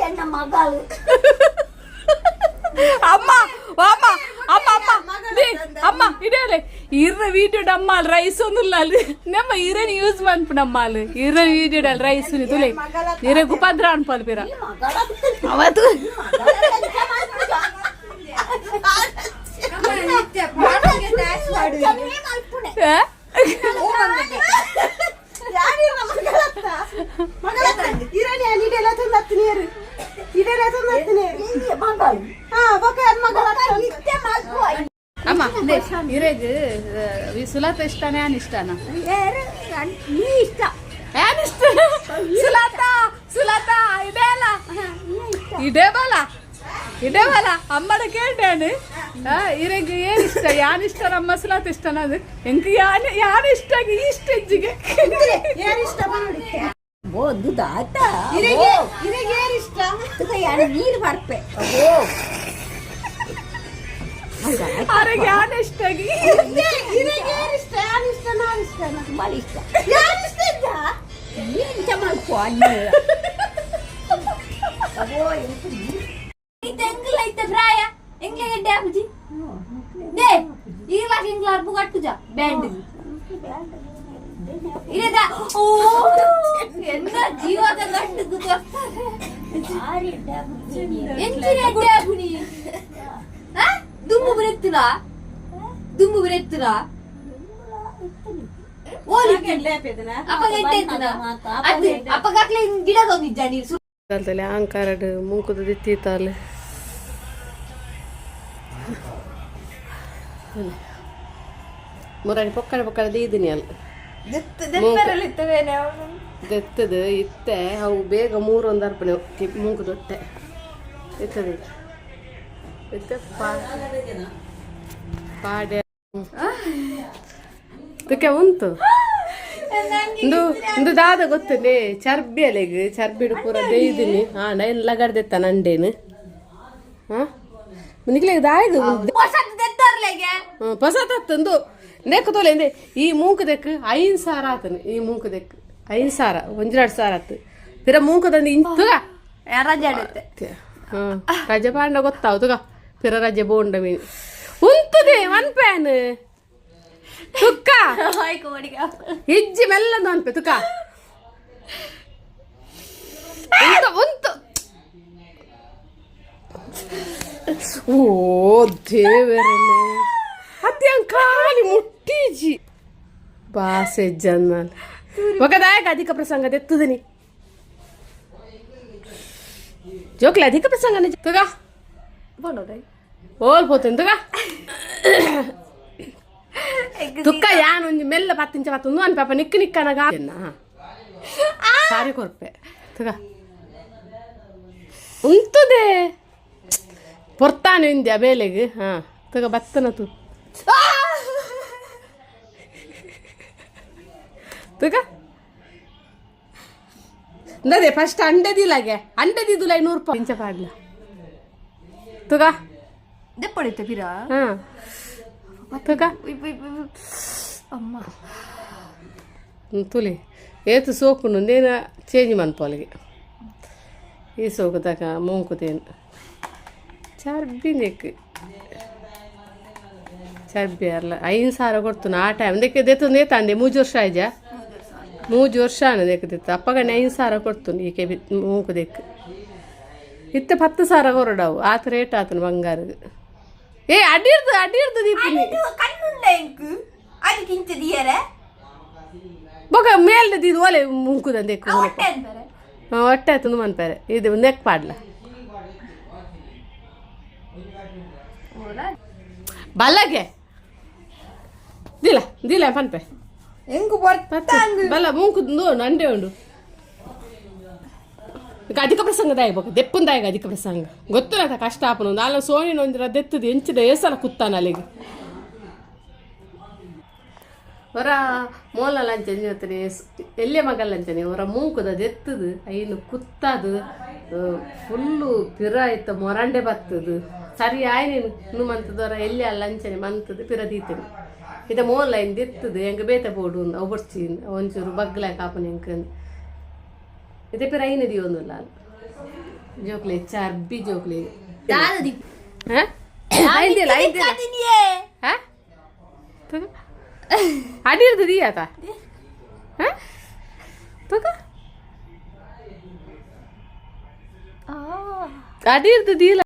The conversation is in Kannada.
ನನ್ನ ಮಗಳು ಅಮ್ಮ ಅಮ್ಮ ಅಮ್ಮ ಅಮ್ಮ ದೇ, ಅಮ್ಮ ಇಡೇಲೆ ಇರ್ರ ವೀಡಿಯೋ ಡಮ್ಮಾಲ್ ರೈಸ್ ಒಂದಿಲ್ಲ ಅಲ್ಲಿ ನಮ್ಮ ಇರನ್ ಯೂಸ್ ಮಾಡ್ಪು ನಮ್ಮಾಲ್ ಇರ ವೀಡಿಯೋ ಡಲ್ ರೈಸ್ ತುಲೆ ಇರ ಗುಪದ್ರ ಅನ್ಪಲ್ ಪಿರ ಅವತ್ತು ಆ? ಅಮ್ಮ ಆ, ಸುಲತ ಇಷ್ಟನೇ ಯಾನ್ ಇಷ್ಟನಾ? ಇಷ್ಟ ಯಾನ್ ಇಷ್ಟ? ಸುಲತ ಸುಲತ ಬಲ ಇದೇ ಬಲ. ಅಮ್ಮನ ಕೇಳ್ತೇನೆ ಇರೆಗ್ ಏನ್ ಇಷ್ಟ? ಯಾನ್ ಇಷ್ಟ? ನಮ್ಮ ಮಸಲಾತ್ ಇಷ್ಟನ ಅದು. ಎಂಕ ಯಾನ್ ಯಾನ್ ಇಷ್ಟ? ಇಷ್ಟ ಬೋದು ದಾತ ಯಾರು ನೀರು ಬರ್ಪೆ. ಅವ್ರಿಗೆ ಯಾನ್ ಇಷ್ಟ? ತುಂಬಾ ಇಷ್ಟ. ಎಂತ ಮಾಡ್ಕೊ ಅಣ್ಣ. ಇತ್ತನ ಅದು ಅಪ್ಪ ಗಟ್ಲೆ ಗಿಡ ತಂದಿದ್ದ ನೀರು ಕಾಲದಲ್ಲಿ ಆಂಕಾರಡ್ ಮುಂಕುದ ಮುರಾಣಿ ಪೊಕ್ಕಡೆ ಪೊಕ್ಕಡೆ ದೀದಿನಿ ಅಲ್ಲಿ. ದೆತ್ತದು ಇತ್ತೆ ಅವು ಬೇಗ ಮೂರು ಒಂದು ಅರ್ಪಣೆ ಮೂಗು ದೊಟ್ಟೆ ಇತ್ತದ ಇತ್ತೆ ಪಾಡೆ ಅದಕ್ಕೆ ಉಂಟು. ಇಂದು ಇಂದು ದಾದ ಗೊತ್ತೇ ಚರ್ಬಿ ಅಲೆಗ ಚರ್ಬಿಡು ಪೂರ ದೇಯ್ದಿನಿ ಹಾ ನೈನ್ ಲಗಡ್ದೆತ್ತ ನಂಡೇನು ಹಾ? ನಿಕ್ಲೆಗ್ ದಾಯ್ದು ಹೊಸದು ತತ್ತಂದು ನೆಕ್ ತೋಲೆ ಇಂದೆ ಈ ಮೂಕು ದೆಕ್ ಐನ್ ಸಾರ ಒಂಜೆರಡು ಸಾರ ಆತು. ಪಿರ ಮೂಕು ತಂದು ಇಂತುಗ ರಜೆ ರಜೆ ಪಾಂಡ ಗೊತ್ತಾವು ತುಗ ಪಿರ ರಜೆ ಬೋಂಡ ಮೀನು. ಉಂತುದೆ ಒನ್ ಪ್ಯಾನ್ ತುಕ್ಕ. ಹಿಜ್ಜಿ ಮೆಲ್ಲಂದು ಅನ್ಪೆ ತುಕ ಉಂತು ಉಂತು. ಓ ದೇವರನೆ సాధ్యం కావాలి ముట్టించి బాసెజ్జన్నాను ఒకదాక అధిక ప్రసంగ తెత్తుదని జోకులు అధిక ప్రసంగాన్ని చెప్తుగా ఓల్పోతుందిగా తుక్క యానుంది మెల్ల పత్తించే పత్తుందో అని పాప నిక్కు నిక్కనగా సారీ కొరపే తుగా ఉంతుదే పొర్తానింది అబేలేగు తుగ బత్తన తూ ಹಾ ಅಂದದೆ ಫಸ್ಟ್ ಅಂಡೆ ದಿಲಾಗೆ ಅಂಡೆ ದಿದುಲ ನೂರು ರೂಪಾಯಿ. ಇಂಚ ಪಾಡ್ಲ ತುಗ ದೆಪ್ಪಡಿತ್ತೆ ಪಿರ ಹಾ. ತೂಕ? ಅಮ್ಮ. ತುಲಿ. ಏತು ಸೋಕು ನೇನ ಚೇಂಜ್ ಮನ್ಪೋಲಿಗೆ ಈ ಸೋಕು ತಕ ಮೂಂಕುತೇನು ಚರ್ಬಿ ನೆಕ್ ಚರ್ಬಿ ಅಲ್ಲ ಐದು ಸಾವಿರ ಕೊಡ್ತು ಆ ಟೈಮ್ ದೆಕ್ಕೆ ದೆತ್ತು ತಂದೆ ಮೂಜು ವರ್ಷ ಆಯ್ಜಾ? ಮೂಜು ವರ್ಷ ಅನ್ನ ದೆಕ್ಕ ದಿತ್ತು ಅಪ್ಪಗನೆ ಐದು ಸಾವಿರ ಕೊಡ್ತು ಈಕೆ ಮೂಕು ದೆಕ್ ಇತ್ತೆ ಹತ್ತು ಸಾವಿರ ಕೊರಡವು. ಆತ ರೇಟ್ ಆತನು ಬಂಗಾರದು. ಏ ಅಡಿರ್ದು ಅಡಿರ್ದು ದೀಪಿನಿ ಅದಕ್ಕೆ ಬೊಕ ಮೇಲ್ದ ಇದು ಒಲೆ ಮುಂಕುದಂದೆ ಹೊಟ್ಟೆ ಮನ್ಪಾರೆ ಆಯ್ತು ಮನ್ಪೇರೆ. ಇದು ನೆಕ್ ಪಾಡ್ಲ ಬಲ್ಲಗೆ ದಿಲ ದಿಲ ಪನ್ಪೆ. ಎಂಕು ಬಲ್ಲ ಮುಂಕು ನೋಡು ಅಂಡೆ ಉಂಡು. ಈಗ ಅಧಿಕ ಪ್ರಸಂಗ ದಾಯ್ಬೇಕು ದೆಪ್ಪುಂದಾಯ್ಗ ಅಧಿಕ ಪ್ರಸಂಗ. ಗೊತ್ತು ನಾ ಕಷ್ಟ ಆಪನು? ನಾಳೆ ಸೋನಿ ಒಂದಿರ ದೆತ್ತದು ಎಂಚಿದ ಏಸಲ ಕುತ್ತಾನ ಅಲ್ಲಿಗೆ. ಹೊರ ಮೋಲ ಲಂಚನೆ ಇವತ್ತನೆ ಎಲ್ಲೆ ಮಗಲ್ ಲಂಚನೆ ಹೊರ ಮೂಕುದ ದೆತ್ತದು ಐನು ಕುತ್ತದು ಫುಲ್ಲು ಪಿರ ಇತ್ತ ಮೊರಂಡೆ ಬತ್ತದು. ಸರಿ ಆಯ್ನೇನು ಇನ್ನು ಮಂತದವರ ಎಲ್ಲಿ ಅಲ್ಲ ಲಂಚನೆ ಮಂತದು ಪಿರ ದೀತೇನೆ. ಇದ ಮೋಲ್ಲ ಇಂದ ಎತ್ತದು ಹೆಂಗ ಬೇತೆ ಬೋಡು ಅವು ಬರ್ಚಿ ಒಂಚೂರು ಬಗ್ಲ ಕಾಪನ ಹೆಂಗ ಇದೇ ಪೇರ ಐನದಿ ಒಂದಿಲ್ಲ ಜೋಕ್ಲೆ ಚರ್ಬಿ ಜೋಕ್ಲೆ ದಾದದಿ ಹಾ ಐದಿಲ್ಲ ಐದಿಲ್ಲ ಕದಿನಿಯೇ ಹಾ ಅಡಿರ್ದು ದಿಯಾತ ಹಾ ತಗ ಆ ಅಡಿರ್ದು ದಿಯಲ್ಲ